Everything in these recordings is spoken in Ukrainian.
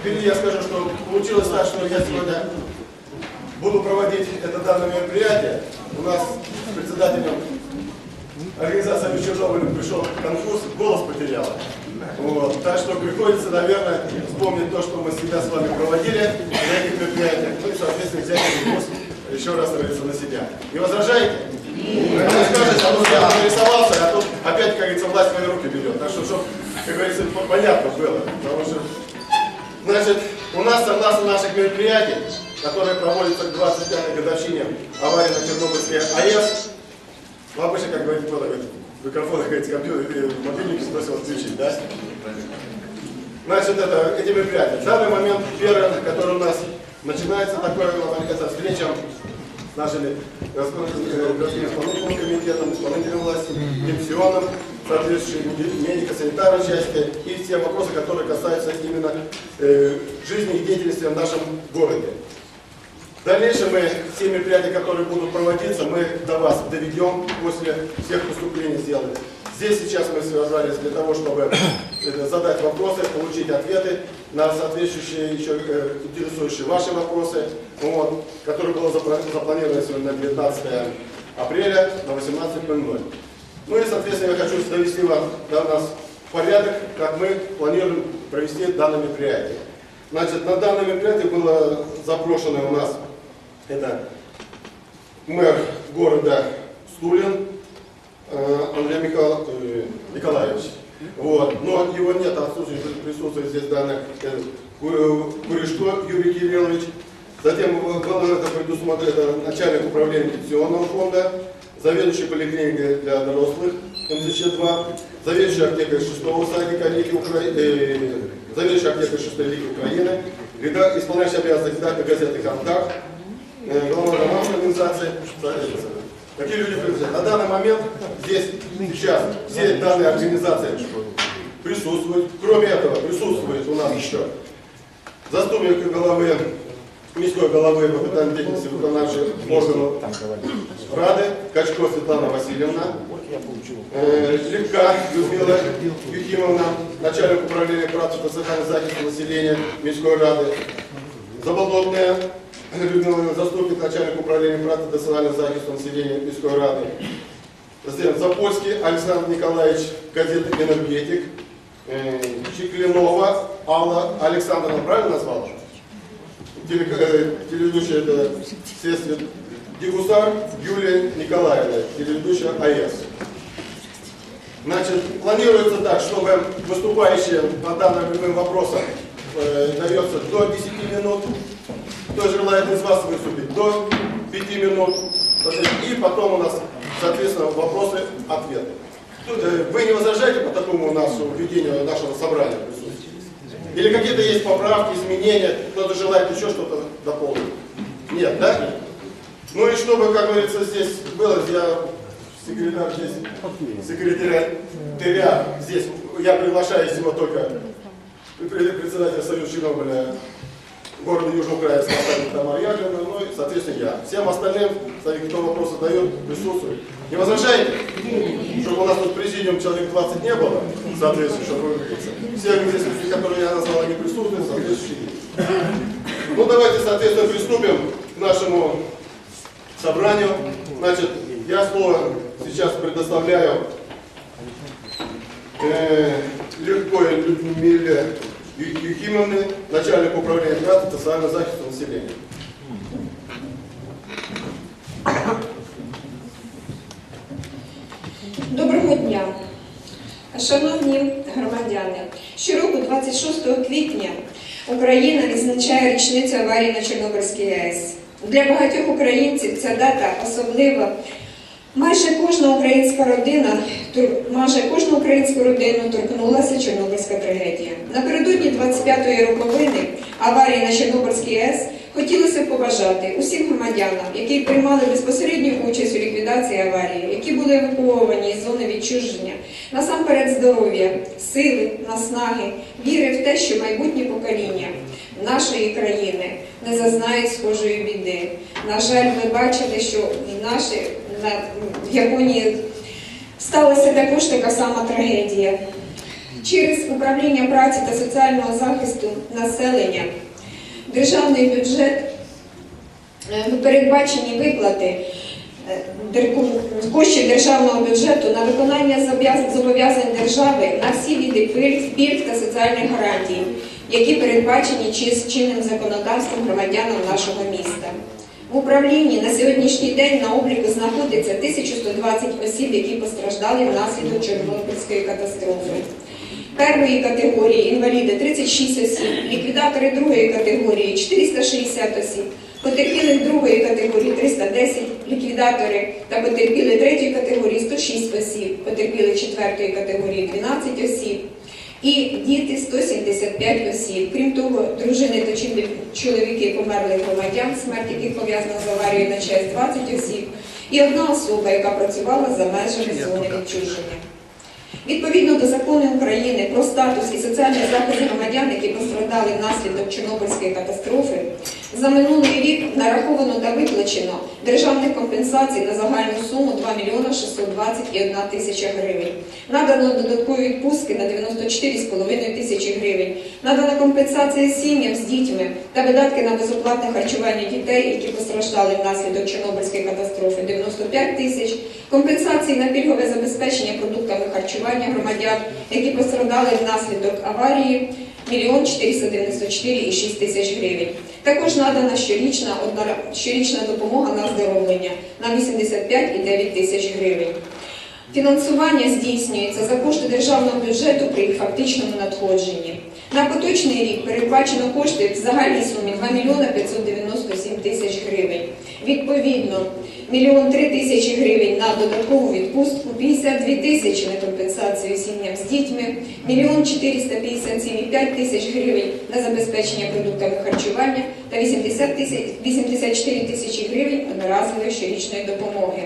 Впереди я скажу, что получилось так, что я сегодня буду проводить это данное мероприятие. У нас с председателем организации Чернобыля пришел конфуз, голос потерял. Вот. Так что приходится, наверное, вспомнить то, что мы всегда с вами проводили на этих мероприятиях. Ну и, соответственно, взять этот голос еще раз, говорится, на себя. Не возражаете? Вы скажете, а ну я нарисовался, а тут опять, как говорится, власть в мои руки берет. Так что, чтобы, как говорится, понятно было. Потому что Значит, у нас согласно наших мероприятий, которые проводятся к 25-й годовщине аварии на Чернобыльской АЭС, ну, обычно, как говорит кто-то, говорит, микрофон, говорит, компьютер, э, мобильник сбросил отключить, да? Значит, это, эти мероприятия. В данный момент первое, которое у нас начинается, такое, это встреча с нашими э, городским исполнительным комитетом, исполнительной властью, пенсионным, соответствующей медико-санитарной части и все вопросы, которые касаются именно э, жизни и деятельности в нашем городе. В дальнейшем мы все мероприятия, которые будут проводиться, мы до вас доведем после всех выступлений сделаем. Здесь сейчас мы связались для того, чтобы э, задать вопросы, получить ответы на соответствующие еще э, интересующие ваши вопросы, вот, которые было запланировано сегодня на 19 апреля на 18.00. Ну и, соответственно, я хочу довести вас до нас в порядок, как мы планируем провести данное мероприятие. Значит, на данное мероприятие было запрошено у нас это мэр города Стулин э, Андрей Михаил- э, Николаевич. Вот. Но его нет, отсутствует, присутствует здесь данный э, Ку- Куришко Юрий Кириллович. Затем было это предусмотрено начальник управления пенсионного фонда, заведующий поликлиникой для взрослых МЗЧ-2, заведующий аптекой 6-го садика Лиги Украины, э, заведующий аптекой 6-й Лиги Украины, реда- исполняющий обязанности редактора газеты «Контакт», э, глава громадской организации. соответственно. Такие люди принадлежат. На данный момент здесь сейчас все данные организации присутствуют. Кроме этого присутствует у нас еще заступник главы міської голови по питанням деятельности виконавчих органів Ради Качко Світлана Васильівна, е, Ліпка Людмила Юхімовна, начальник управління праці та соціального захисту населення міської ради, Заболотная Людмила, заступник начальник управління праці та соціального захисту населення міської ради, Затем Запольский Александр Николаевич, газета «Энергетик», Э, Чеклинова Алла Александровна, правильно назвал? Теле- Телеведущая это следствие. Дегусар Юлия Николаевна, телеведущая АЭС. Значит, планируется так, чтобы выступающие по данным любым вопросам э, дается до 10 минут. Кто желает из вас выступить, до 5 минут. И потом у нас, соответственно, вопросы-ответы. Э, Вы не возражаете по такому у нас введению нашего собрания? Или какие-то есть поправки, изменения, кто-то желает еще что-то дополнить? Нет, да? Ну и чтобы, как говорится, здесь было, я секретарь здесь, секретаря здесь, я приглашаю всего только пред- председателя Союза Чернобыля города Южноукраинска Наталью Тамару Яковлевну, ну и, соответственно, я. Всем остальным, кстати, кто вопросы дает, присутствует. Не возражаете? Чтобы у нас тут президиум человек 20 не было, соответственно, чтобы вы, как говорится, все организации, которые я назвал, они присутствуют, соответствующие есть. Ну, давайте, соответственно, приступим к нашему собранию. Значит, я слово сейчас предоставляю э, Легкой Людмиле Ю- Юхимовне, начальнику управления працы и социального захиста населения. Доброго дня, шановні громадяни. Щороку, 26 квітня, Україна відзначає річницю аварії на Чорнобильській АЕС. Для багатьох українців ця дата особлива. Майже кожна українська родина, майже кожну українську родину торкнулася Чорнобильська трагедія. Напередодні 25-ї роковини аварії на Чорнобильській АЕС хотілося б побажати усім громадянам, які приймали безпосередню участь у ліквідації аварії, які були евакуовані із зони відчуження, насамперед здоров'я, сили, наснаги, віри в те, що майбутнє покоління нашої країни не зазнають схожої біди. На жаль, ви бачите, що в нашій на, в Японії сталася також така сама трагедія. Через управління праці та соціального захисту населення державний бюджет е, передбачені виплати е, коштів державного бюджету на виконання зобов'язань держави на всі пільг, пільг та соціальних гарантій, які передбачені чинним законодавством громадянам нашого міста. В управлінні на сьогоднішній день на обліку знаходиться 1120 осіб, які постраждали внаслідок Чорнобильської катастрофи. Першої категорії інваліди 36 осіб, ліквідатори другої категорії 460 осіб, потерпілих другої категорії 310, ліквідатори та потерпіли третьої категорії 106 осіб, потерпіли четвертої категорії 12 осіб і діти 175 осіб. Крім того, дружини та чоловіки померлих громадян, смерть яких пов'язана з аварією на честь 20 осіб, і одна особа, яка працювала за межами зони відчуження. Відповідно до закону України про статус і соціальний захист громадян, які постраждали внаслідок Чорнобильської катастрофи, за минулий рік нараховано та виплачено державних компенсацій на загальну суму 2 мільйона 621 тисяча гривень. Надано додаткові відпустки на 94,5 тисячі гривень. Надана компенсація сім'ям з дітьми та видатки на безоплатне харчування дітей, які постраждали внаслідок Чорнобильської катастрофи 95 тисяч. Компенсації на пільгове забезпечення продуктами харчування громадян, які постраждали внаслідок аварії. Мільйон 494,6 тисяч гривень. Також надана щорічна, одна, щорічна допомога на оздоровлення на 85,9 тисяч гривень. Фінансування здійснюється за кошти державного бюджету при їх фактичному надходженні. На поточний рік передбачено кошти в загальній сумі 2 мільйона 597 тисяч гривень. Відповідно, мільйон три тисячі гривень на додаткову відпустку, 52 тисячі на компенсацію сім'ям з дітьми, мільйон 457,5 тисяч гривень на забезпечення продуктами харчування та 80 тисяч, 84 тисячі гривень одноразової щорічної допомоги.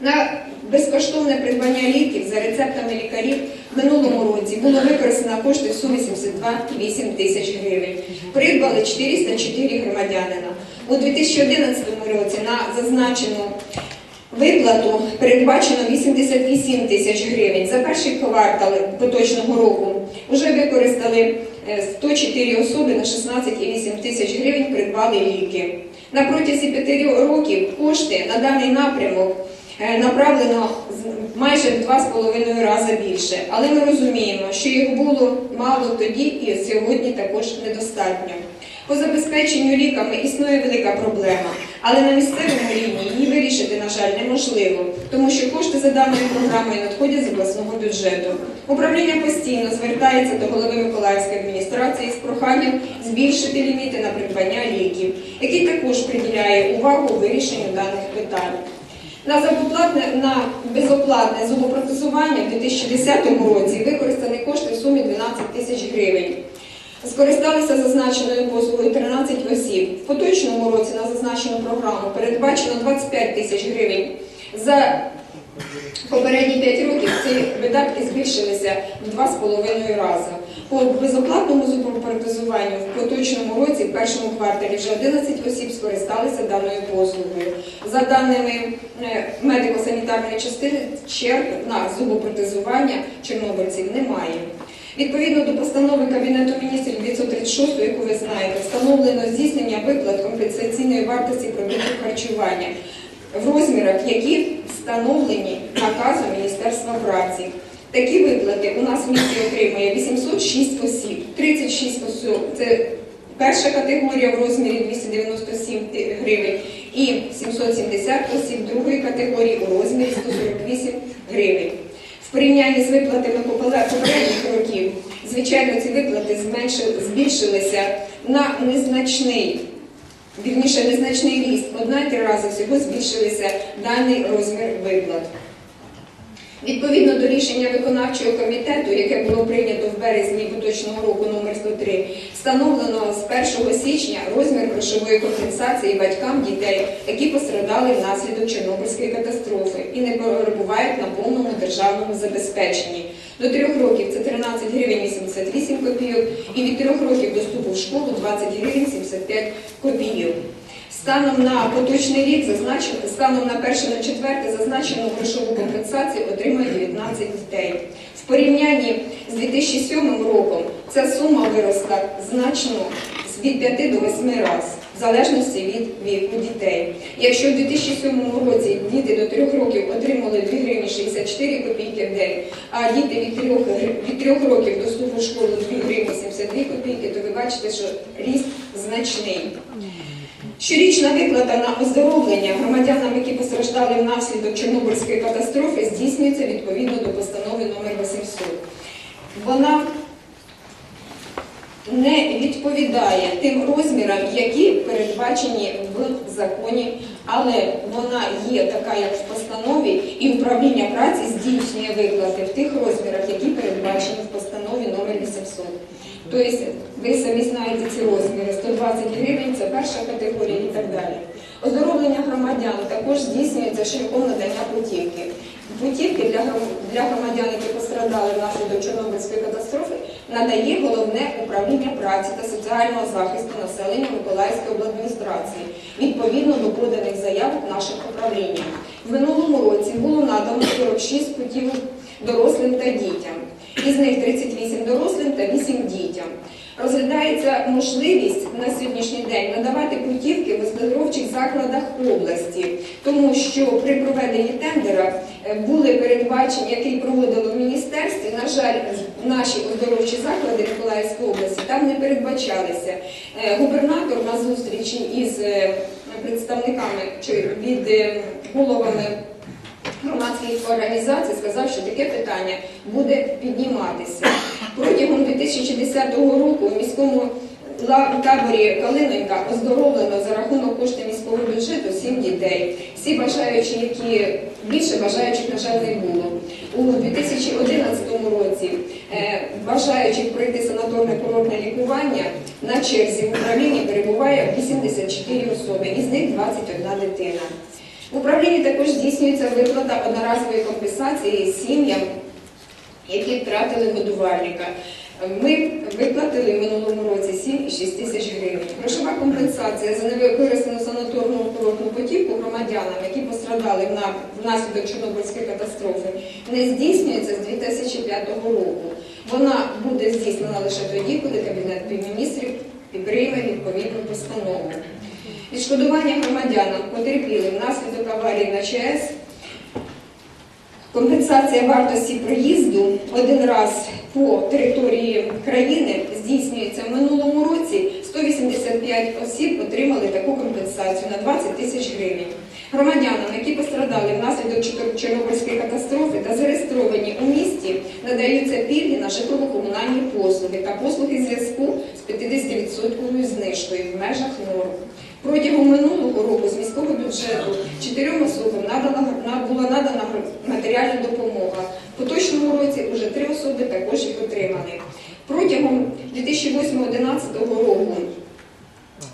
На безкоштовне придбання ліків за рецептами лікарів минулому році було використано кошти в сумі 72,8 тисяч гривень. Придбали 404 громадянина. У 2011 році на зазначену виплату передбачено 88 тисяч гривень. За перший квартал поточного року вже використали е, 104 особи на 16,8 тисяч гривень придбали ліки. На протязі п'яти років кошти на даний напрямок е, направлено з- майже в два з половиною рази більше. Але ми розуміємо, що їх було мало тоді і сьогодні також недостатньо. По забезпеченню ліками існує велика проблема, але на місцевому рівні її вирішити, на жаль, неможливо, тому що кошти за даною програмою надходять з обласного бюджету. Управління постійно звертається до голови Миколаївської адміністрації з проханням збільшити ліміти на придбання ліків, який також приділяє увагу вирішенню даних питань. На безоплатне, на безоплатне зубопротезування в 2010 році використані кошти в сумі 12 тисяч гривень. Скористалися зазначеною послугою 13 осіб. В поточному році на зазначену програму передбачено 25 тисяч гривень. За попередні 5 років ці видатки збільшилися в 2,5 рази. По безоплатному зубопротезуванню в поточному році, в першому кварталі, вже 11 осіб скористалися даною послугою. За даними е, медико-санітарної частини, черг на зубопротезування чорнобильців немає. Відповідно до постанови Кабінету міністрів 936, яку ви знаєте, встановлено здійснення виплат компенсаційної вартості продуктів харчування в розмірах, які встановлені наказом Міністерства праці. Такі виплати у нас в місті отримує 806 осіб, 36 осіб це перша категорія в розмірі 297 гривень і 770 осіб другої категорії у розмірі 148 гривень. В порівнянні з виплатами попередніх років, звичайно, ці виплати збільшилися на незначний, вірніше, незначний ріст. Одна й три рази всього збільшилися даний розмір виплат. Відповідно до рішення виконавчого комітету, яке було прийнято в березні поточного року номер 103, встановлено з 1 січня розмір грошової компенсації батькам дітей, які пострадали внаслідок Чорнобильської катастрофи і не перебувають на повному державному забезпеченні. До 3 років це 13 гривень 88 копійок, і від 3 років до вступу в школу 20 гривень 75 копійок. Станом на поточний рік зазначено, станом на перше на четверте зазначену грошову компенсацію отримує 19 дітей. В порівнянні з 2007 роком ця сума виросла значно від 5 до 8 разів, в залежності від віку дітей. Якщо в 2007 році діти до 3 років отримали 2 гривні 64 копійки в день, а діти від 3, від 3 років до вступу в школу 2 гривні 72 копійки, то ви бачите, що ріст значний. Щорічна виплата на оздоровлення громадянам, які постраждали внаслідок Чорнобильської катастрофи, здійснюється відповідно до постанови номер 800. Вона не відповідає тим розмірам, які передбачені в законі, але вона є така, як в постанові, і управління праці здійснює виплати в тих розмірах, які передбачені в постанові номер 800. Тобто, ви самі знаєте ці розміри, 120 гривень це перша категорія і так далі. Оздоровлення громадян також здійснюється шляхом надання путівки. Путівки для громадян, які пострадали внаслідок Чорнобильської катастрофи, надає головне управління праці та соціального захисту населення Миколаївської обладміністрації відповідно до поданих заявок наших управління. В минулому році було надано 46 путівок дорослим та дітям. Із них 38 дорослим та 8 дітям. Розглядається можливість на сьогоднішній день надавати путівки в оздоровчих закладах області, тому що при проведенні тендера е, були передбачені, який проводило в міністерстві. На жаль, наші оздоровчі заклади Миколаївської області там не передбачалися. Е, Губернатор на зустрічі із е, представниками чи від головами громадських організацій сказав, що таке питання буде підніматися. Протягом 2010 року в міському таборі Калинонька оздоровлено за рахунок коштів міського бюджету 7 дітей. Всі бажаючі, які більше бажаючих, на жаль, не було. У 2011 році е, бажаючих пройти санаторне курортне лікування на черзі в управлінні перебуває 84 особи, із них 21 дитина. В управлінні також здійснюється виплата одноразової компенсації сім'ям, які втратили годувальника. Ми виплатили минулому році 7,6 тисяч гривень. Грошова компенсація за невикористану санаторну курортну потівку громадянам, які пострадали внаслідок Чорнобильської катастрофи, не здійснюється з 2005 року. Вона буде здійснена лише тоді, коли Кабінет міністрів прийме відповідну постанову. Відшкодування громадянам потерпілим внаслідок аварії на ЧАЕС Компенсація вартості проїзду один раз по території країни здійснюється в минулому році. 185 осіб отримали таку компенсацію на 20 тисяч гривень. Громадянам, які пострадали внаслідок Чорнобильської катастрофи та зареєстровані у місті, надаються пільги на житлово-комунальні послуги та послуги зв'язку з 50% знижкою в межах норм. Протягом минулого року з міського бюджету чотирьом особам надана, була надана матеріальна допомога. В поточному році вже три особи також їх отримали. Протягом 2008-2011 року,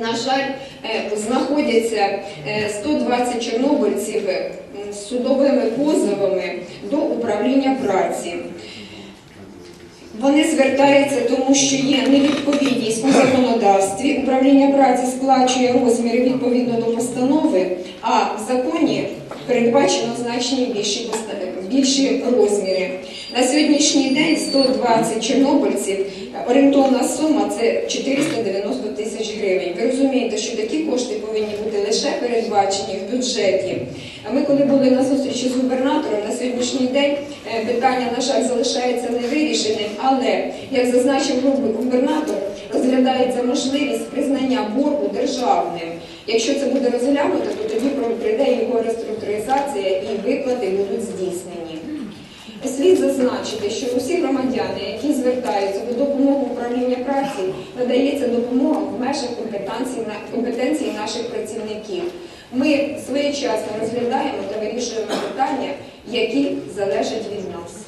на жаль, е, знаходяться е, 120 чорнобильців е, з судовими позовами до управління праці. Вони звертаються, тому що є невідповідність у законодавстві. Управління праці сплачує розміри відповідно до постанови, а в законі передбачено значні більші, більші розміри. На сьогоднішній день 120 чорнобильців, орієнтовна сума це 490 тисяч гривень. Ви розумієте, що такі кошти повинні бути лише передбачені в бюджеті. Ми, коли були на зустрічі з губернатором, на сьогоднішній день е, питання, на жаль, залишається невирішеним, але, як зазначив губернатор, розглядається можливість признання боргу державним. Якщо це буде розглянуто, то тоді прийде його реструктуризація і виплати будуть здійснені. Слід зазначити, що усі громадяни, які звертаються до допомоги управління праці, надається допомога в межах компетенції, наших працівників. Ми своєчасно розглядаємо та вирішуємо питання, які залежать від нас.